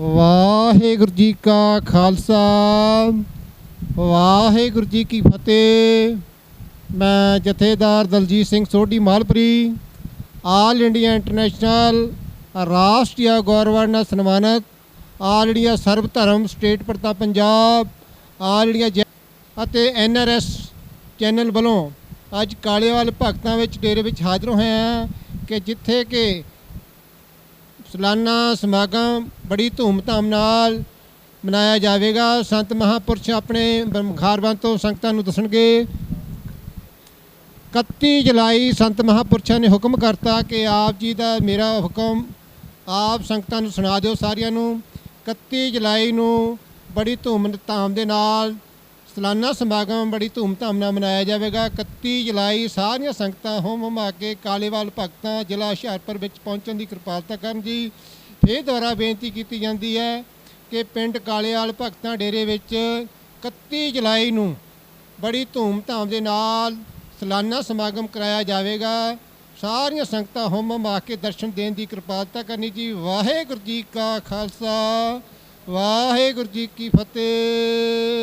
ਵਾਹਿਗੁਰੂ ਜੀ ਕਾ ਖਾਲਸਾ, ਵਾਹਿਗੁਰੂ ਜੀ ਕੀ ਫਤਿਹ। ਮੈਂ ਜਥੇਦਾਰ Daljit Singh Sodhi Malpuri all India international Rashtriya Gaurav ਨਾਲ ਸਨਮਾਨਿਤ ਆਲ ਇੰਡੀਆ ਸਰਬ ਧਰਮ ਸਟੇਟ ਪ੍ਰਤਾ ਪੰਜਾਬ ਆਲ ਇੰਡੀਆ ਜੈ- ਅਤੇ ਐਨਆਰਐਸ ਚੈਨਲ ਵੱਲੋਂ ਅੱਜ ਕਾਲੇਵਾਲ ਭਗਤਾਂ ਵਿੱਚ ਡੇਰੇ ਵਿੱਚ ਹਾਜ਼ਰ ਹੋਏ ਹਾਂ ਕਿ ਜਿੱਥੇ ਕਿ ਸਲਾਨਾ ਸਮਾਗਮ ਬੜੀ ਧੂਮਧਾਮ ਨਾਲ ਮਨਾਇਆ ਜਾਵੇਗਾ। ਸੰਤ ਮਹਾਪੁਰਸ਼ ਆਪਣੇ ਬਖਾਰਬੰਦ ਤੋਂ ਸੰਗਤਾਂ ਨੂੰ ਦੱਸਣਗੇ। 31 ਜੁਲਾਈ ਸੰਤ ਮਹਾਪੁਰਸ਼ਾਂ ਨੇ ਹੁਕਮ ਕਰਤਾ ਕਿ ਆਪ ਜੀ ਦਾ ਮੇਰਾ ਹੁਕਮ ਆਪ ਸੰਗਤਾਂ ਨੂੰ ਸੁਣਾ ਦਿਓ ਸਾਰਿਆਂ ਨੂੰ। 31 ਜੁਲਾਈ ਨੂੰ ਬੜੀ ਧੂਮਧਾਮ ਦੇ ਨਾਲ ਸਲਾਨਾ ਸਮਾਗਮ ਬੜੀ ਧੂਮਧਾਮ ਨਾਲ ਮਨਾਇਆ ਜਾਵੇਗਾ। 31 ਜੁਲਾਈ ਸਾਰੀਆਂ ਸੰਗਤਾਂ ਹੋਮ ਹਮਾ ਕੇ ਕਾਲੇਵਾਲ ਭਗਤਾਂ ਜ਼ਿਲ੍ਹਾ ਹੁਸ਼ਿਆਰਪੁਰ ਵਿੱਚ ਪਹੁੰਚਣ ਦੀ ਕਿਰਪਾਲਤਾ ਕਰਨ ਜੀ। ਫੇਰ ਦੁਆਰਾ ਬੇਨਤੀ ਕੀਤੀ ਜਾਂਦੀ ਹੈ ਕਿ ਪਿੰਡ ਕਾਲੇਵਾਲ ਭਗਤਾਂ ਡੇਰੇ ਵਿੱਚ 31 ਜੁਲਾਈ ਨੂੰ ਬੜੀ ਧੂਮਧਾਮ ਦੇ ਨਾਲ ਸਲਾਨਾ ਸਮਾਗਮ ਕਰਾਇਆ ਜਾਵੇਗਾ। ਸਾਰੀਆਂ ਸੰਗਤਾਂ ਹੋਮ ਹਮਾ ਕੇ ਦਰਸ਼ਨ ਦੇਣ ਦੀ ਕਿਰਪਾਲਤਾ ਕਰਨੀ ਜੀ। ਵਾਹਿਗੁਰੂ ਜੀ ਕਾ ਖਾਲਸਾ, ਵਾਹਿਗੁਰੂ ਜੀ ਕੀ ਫਤਿਹ।